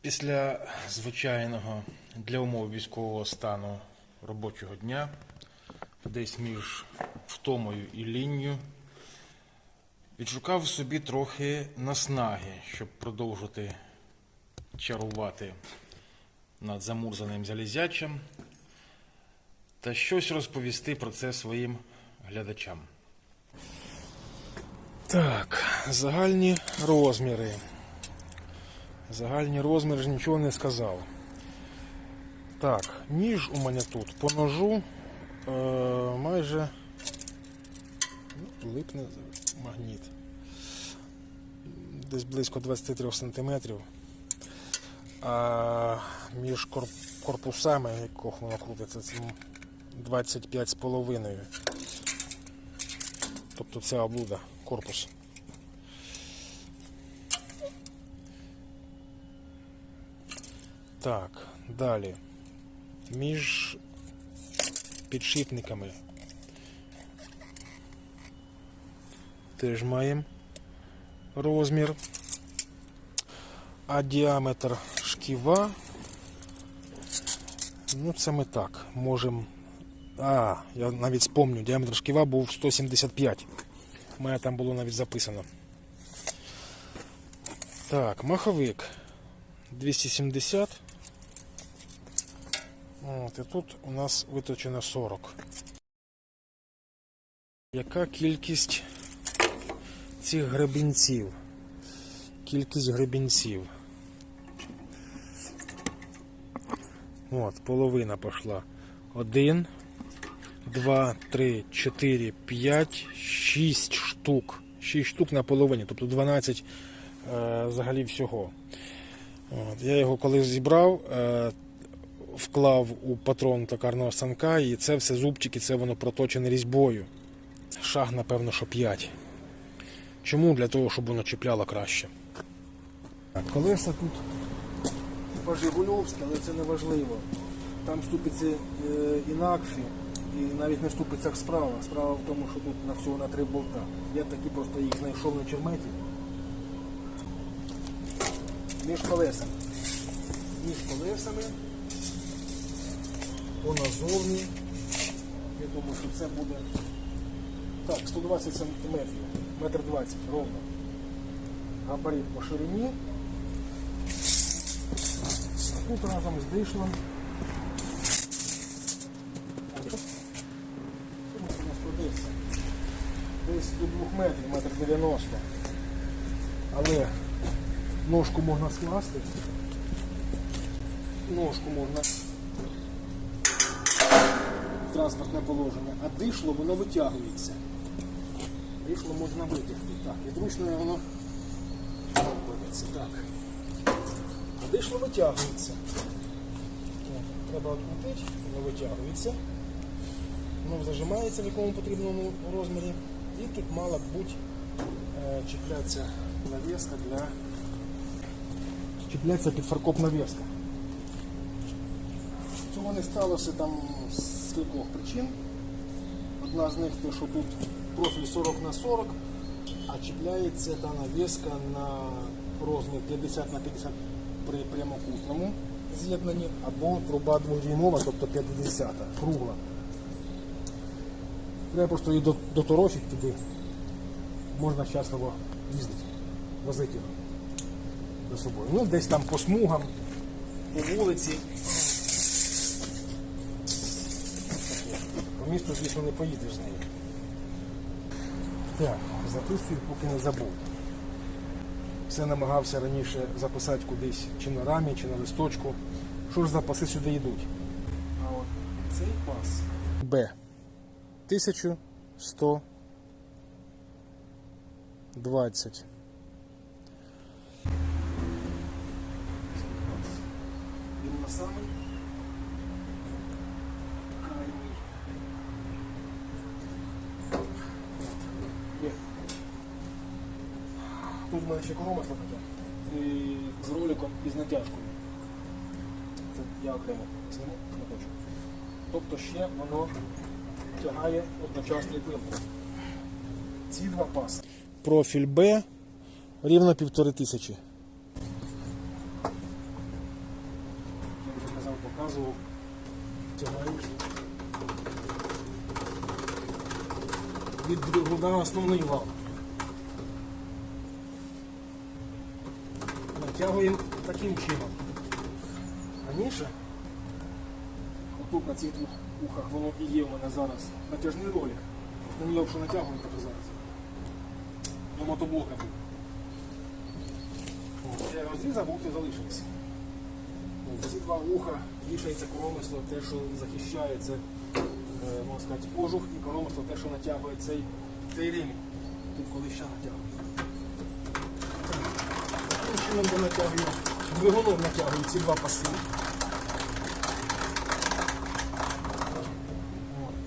Після звичайного для умов військового стану робочого дня, десь між втомою і лінню, відшукав собі трохи наснаги, щоб продовжити чарувати над замурзаним залізячем та щось розповісти про це своїм глядачам. Так, загальні розміри. Загальні розміри ж нічого не сказав. Так, ніж у мене тут по ножу е, майже ну, липне магніт. Десь близько 23 см. А між кор- корпусами, яких воно крутиться, це 25,5. Тобто ця облуда, корпус. Так, далі. Між підшипниками теж маємо розмір. А діаметр шківа. Ну, це ми так. Можемо. А, я навіть спомню, діаметр шківа був 175. У мене там було навіть записано. Так, маховик 270. От, і тут у нас виточено 40. Яка кількість цих гребінців? Кількість гребінців. От, половина пішла. Один, два, три, чотири, п'ять, шість штук. Шість штук на половині, тобто 12 е, взагалі всього. От, я його коли зібрав, е, вклав у патрон токарного станка, і це все зубчики, це воно проточене різьбою. Шаг, напевно, що 5. Чому? Для того, щоб воно чіпляло краще. Колеса тут типа Жигульовські, але це не важливо. Там ступиці е, інакші і навіть не ступицях справа. Справа в тому, що тут на всього на три болта. Я такі просто їх знайшов на черметі. Між колесами. Між колесами. По назовні. Я думаю, що це буде так, 120 см, метр 20 ровно. Габарит по ширині. Тут разом з нас десь? До 2 метрів, метр 90. Але ножку можна скласти. Ножку можна транспортне положення, а дишло воно витягується. Дишло можна витягти. Так, і зручно воно робиться. Так. А дишло витягується. Так, Треба відкрутити, воно витягується. Воно зажимається в якому потрібному розмірі. І тут мала б бути е, чіплятися для чіпляться під фаркоп навіска. Цього не сталося там кількох причин. Одна з них те, що тут профіль 40 на 40, а чіпляється та навіска на розмір 50 на 50 при прямокутному з'єднанні, або труба дводюймова, тобто 50 кругла. Треба просто її до- доторочити туди. Можна щасливо їздити, возити його до собою. Ну, десь там по смугам, по вулиці. По місту, звісно, не поїдеш з нею. Так, записую, поки не забув. Все намагався раніше записати кудись чи на рамі, чи на листочку. Що ж запаси сюди йдуть? А от цей пас. Б. 1120. Він на самий Мене ще таке. І з роликом і з натяжкою. Це я окремо зніму шматочок. Тобто ще воно тягає одночасно і пилку. Ці два паси. Профіль Б рівно півтори тисячі. одразу тягають від двигуна основний вал. Натягуємо таким чином. Раніше, отут на цих двох ухах воно і є у мене зараз натяжний ролик. На нього що натягуємо так зараз. На мотоблока був. Я його зрізав, бухти залишилися. Ці два уха вішається коромисло, те, що захищає це, можна сказати, кожух і коромисло, те, що натягує цей, цей ремінь. Тут коли ще натягує. Чином я натягую, двигуном натягую ці два паси.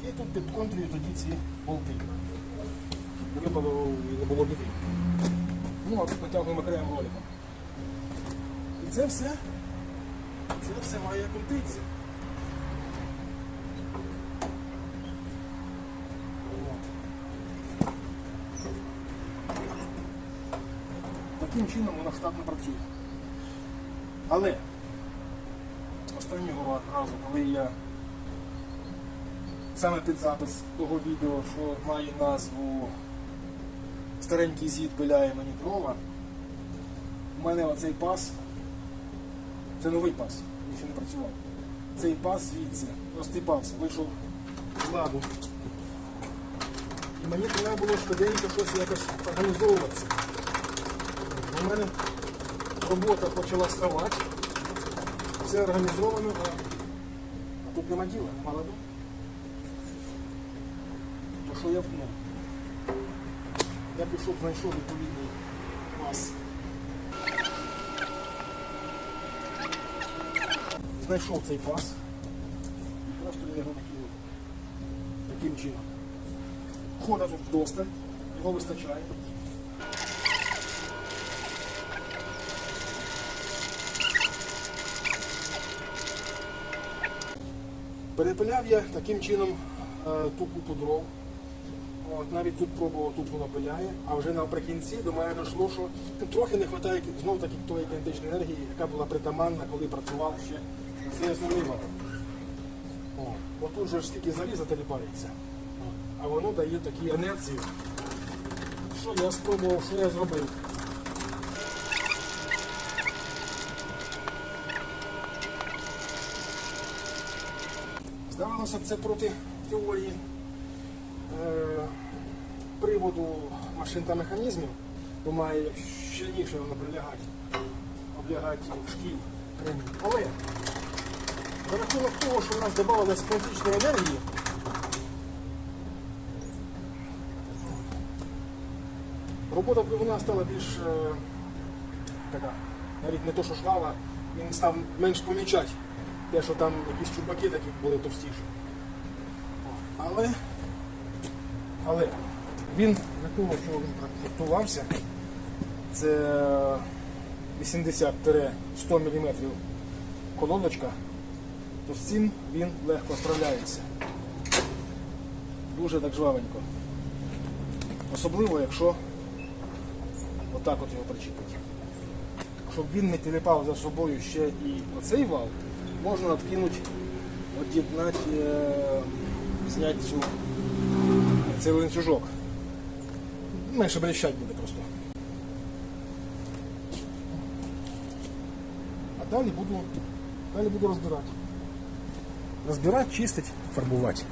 І тут підконтрюю тоді ці болти. Випало і не було біди. Ну, а тут натягуємо окремим роликом. І це все, це все має крутитися. Чином вона штатно працює. Але останнього разу, коли я саме під запис того відео, що має назву Старенький зід пиляє мені дрова, у мене оцей пас, це новий пас, він ще не працював. Цей пас звідси розтипався, вийшов з ладу. І мені треба було швиденько щось якось організовуватися. У мене робота почала ставати. Все організовано, а, тут нема діла, ладу. То що я вкнув? Я пішов, знайшов відповідний пас. Знайшов цей пас і просто я його накинув. Таким чином. Хода тут вдосталь, його вистачає. Перепиляв я таким чином е, ту купу дров. От, навіть тут пробував, тут воно пиляє, а вже наприкінці до мене дійшло, що трохи не вистачає знов таки тої кінетичної енергії, яка була притаманна, коли працював ще вал. О, тут же ж скільки заліза теліпається, а воно дає такі інерції. Що я спробував, що я зробив? Здавалося б, це проти теорії е, приводу машин та механізмів, бо має щільніше воно прилягати, облягати шкіль ремінь. Але за рахунок того, що в нас додавалось квантичної енергії, робота двигуна стала більш е, така, навіть не то, що швала, він став менш помічати те, що там якісь чубаки такі були товстіші. Але, але він для того, що він проектувався, це 80-100 мм колодочка, то з цим він легко справляється. Дуже так жвавенько. Особливо, якщо отак от його причепити. Щоб він не тіліпав за собою ще і оцей вал, можна надкинути, од'єднати, е, зняти цю, цей ланцюжок. Менше брещать буде просто. А далі буду, далі буду розбирати. Розбирати, чистити, фарбувати.